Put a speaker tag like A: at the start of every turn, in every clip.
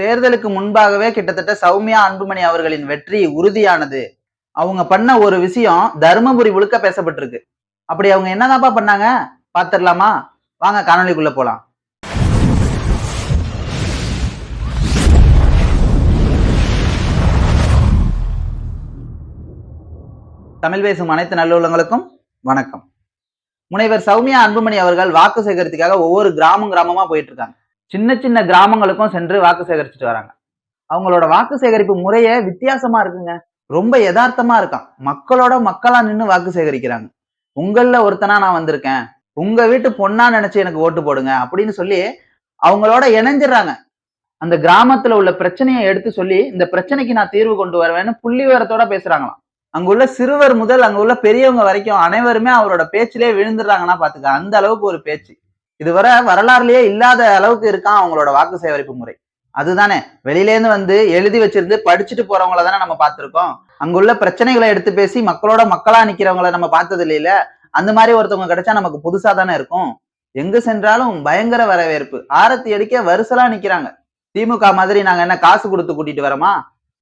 A: தேர்தலுக்கு முன்பாகவே கிட்டத்தட்ட சௌமியா அன்புமணி அவர்களின் வெற்றி உறுதியானது. அவங்க பண்ண ஒரு விஷயம் தருமபுரி முழுக்க பேசப்பட்டிருக்கு. அப்படி அவங்க என்னதாப்பா பண்ணாங்க? பாத்துடலாமா வாங்க காணொளிக்குள்ள போலாம். தமிழ் பேசும் அனைத்து நல்லுள்ளங்களுக்கும் வணக்கம். முனைவர் சௌமியா அன்புமணி அவர்கள் வாக்கு சேகரித்துக்காக ஒவ்வொரு கிராமம் கிராமமா போயிட்டு இருக்காங்க. சின்ன சின்ன கிராமங்களுக்கும் சென்று வாக்கு சேகரிச்சுட்டு வராங்க. அவங்களோட வாக்கு சேகரிப்பு முறையே வித்தியாசமா இருக்குங்க. ரொம்ப யதார்த்தமா இருக்கான். மக்களோட மக்களா நின்று வாக்கு சேகரிக்கிறாங்க. உங்கள ஒருத்தனா நான் வந்திருக்கேன். உங்க வீட்டு பொண்ணா நினைச்சு எனக்கு ஓட்டு போடுங்க அப்படின்னு சொல்லி அவங்களோட இணைஞ்சிடுறாங்க. அந்த கிராமத்துல உள்ள பிரச்சனையை எடுத்து சொல்லி இந்த பிரச்சனைக்கு நான் தீர்வு கொண்டு வருவேன்னு புள்ளி விவரத்தோட பேசுறாங்களாம். அங்குள்ள சிறுவர் முதல் அங்க உள்ள பெரியவங்க வரைக்கும் அனைவருமே அவரோட பேச்சிலே விழுந்துடுறாங்கன்னா பாத்துக்க அந்த அளவுக்கு ஒரு பேச்சு. இதுவரை வரலாறுலயே இல்லாத அளவுக்கு இருக்கான் அவங்களோட வாக்கு சேகரிப்பு முறை. அதுதானே. வெளியிலேருந்து வந்து எழுதி வச்சிருந்து படிச்சுட்டு போறவங்கள தானே நம்ம பார்த்துருக்கோம். அங்குள்ள பிரச்சனைகளை எடுத்து பேசி மக்களோட மக்களா நிக்கிறவங்கள நம்ம பார்த்தது இல்லையில? அந்த மாதிரி ஒருத்தவங்க கிடைச்சா நமக்கு புதுசா தானே இருக்கும். எங்கு சென்றாலும் பயங்கர வரவேற்பு. ஆரத்தி அடிக்க வரிசலா நிக்கிறாங்க. திமுக மாதிரி நாங்க என்ன காசு கொடுத்து கூட்டிட்டு வரோமா?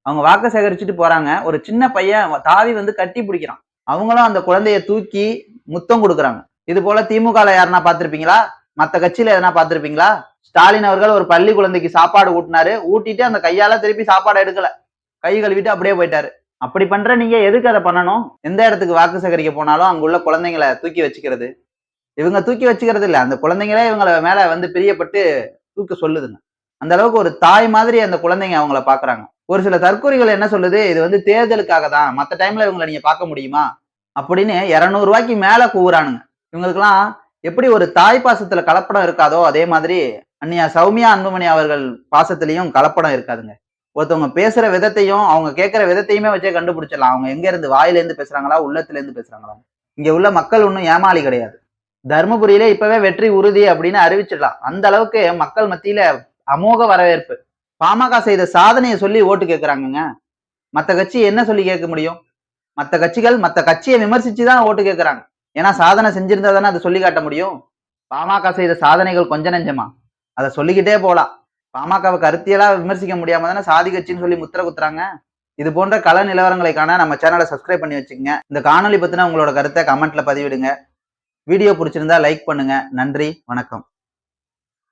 A: அவங்க வாக்கு சேகரிச்சுட்டு போறாங்க. ஒரு சின்ன பையன் தாவி வந்து கட்டி பிடிக்கிறான். அவங்களும் அந்த குழந்தைய தூக்கி முத்தம் கொடுக்குறாங்க. இது போல திமுகல யாருன்னா பார்த்திருப்பீங்களா? மத்த கட்சியில எதனா பார்த்துருப்பீங்களா? ஸ்டாலின் அவர்கள் ஒரு பள்ளி குழந்தைக்கு சாப்பாடு ஊட்டினாரு. ஊட்டிட்டு அந்த கையால திருப்பி சாப்பாடு எடுக்கல. கை கழுவிட்டு அப்படியே போயிட்டாரு. அப்படி பண்ற நீங்க எதுக்கு அதை பண்ணணும்? எந்த இடத்துக்கு வாக்கு சேகரிக்க போனாலும் அங்குள்ள குழந்தைங்களை தூக்கி வச்சுக்கிறது. இவங்க தூக்கி வச்சுக்கிறது இல்ல. அந்த குழந்தைங்களே இவங்கள மேல வந்து பிரியப்பட்டு தூக்க சொல்லுதுங்க. அந்த அளவுக்கு ஒரு தாய் மாதிரி அந்த குழந்தைங்க அவங்கள பாக்குறாங்க. ஒரு சில தற்கொலைகள் என்ன சொல்லுது? இது வந்து தேர்தலுக்காக தான். மற்ற டைம்ல இவங்களை நீங்க பார்க்க முடியுமா? அப்படின்னு இருநூறு ரூபாய்க்கு மேல கூவுறானுங்க. இவங்களுக்கெல்லாம் எப்படி ஒரு தாய் பாசத்துல கலப்படம் இருக்காதோ அதே மாதிரி அன்னியா சௌமியா அன்புமணி அவர்கள் பாசத்திலையும் கலப்படம் இருக்காதுங்க. ஒருத்தவங்க பேசுற விதத்தையும் அவங்க கேட்கிற விதத்தையுமே வச்சே கண்டுபிடிச்சிடலாம். அவங்க எங்க இருந்து வாயில இருந்து பேசுறாங்களா உள்ளத்துல இருந்து பேசுறாங்களா? இங்க உள்ள மக்கள் ஒன்றும் ஏமாளி கிடையாது. தருமபுரியில இப்பவே வெற்றி உறுதி அப்படின்னு அறிவிச்சிடலாம். அந்த அளவுக்கு மக்கள் மத்தியில அமோக வரவேற்பு. பாமக செய்த சாதனையை சொல்லி ஓட்டு கேட்குறாங்கங்க மத்த கட்சி என்ன சொல்லி கேட்க முடியும்? மத்த கட்சிகள் மத்த கட்சியை விமர்சிச்சு தான் ஓட்டு கேட்குறாங்க ஏன்னா சாதனை செஞ்சிருந்தா தானே அதை சொல்லி காட்ட முடியும். பாமக செய்த சாதனைகள் கொஞ்ச நெஞ்சமா? அதை சொல்லிக்கிட்டே போகலாம் பாமகவை கருத்தியெல்லாம் விமர்சிக்க முடியாம தானே சாதி கட்சின்னு சொல்லி முத்திர குத்துறாங்க. இது போன்ற கள நிலவரங்களை காண நம்ம சேனலை சப்ஸ்கிரைப் பண்ணி வச்சுக்கோங்க. இந்த காணொலி பத்தின உங்களோட கருத்தை கமெண்ட்ல பதிவிடுங்க. வீடியோ பிடிச்சிருந்தா லைக் பண்ணுங்க. நன்றி வணக்கம்.